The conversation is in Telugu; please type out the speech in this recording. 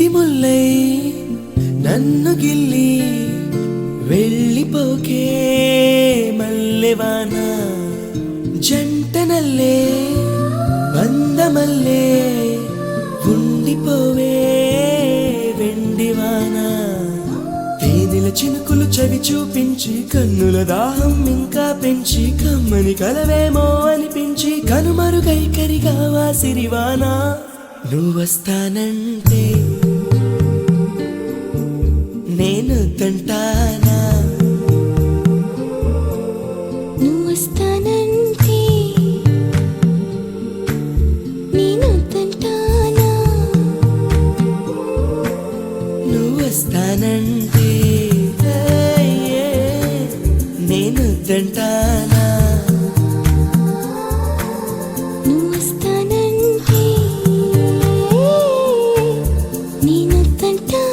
నీటి ముల్లై నన్ను గిల్లి వెళ్ళిపోకే మల్లెవాన జంటనల్లే బందమల్లే ఉండిపోవే వెండివాన తేదిల చినుకులు చవి చూపించి కన్నుల దాహం ఇంకా పెంచి కమ్మని కలవేమో అనిపించి కనుమరుగైకరిగా వాసిరివానా సిరివానా నువ్వస్తానంటే నేను తంటానా? నువ్వు వస్తానంటే నేను తంటానా? నువ్వస్తానంటే ఏ, నేను తంటానా? 对。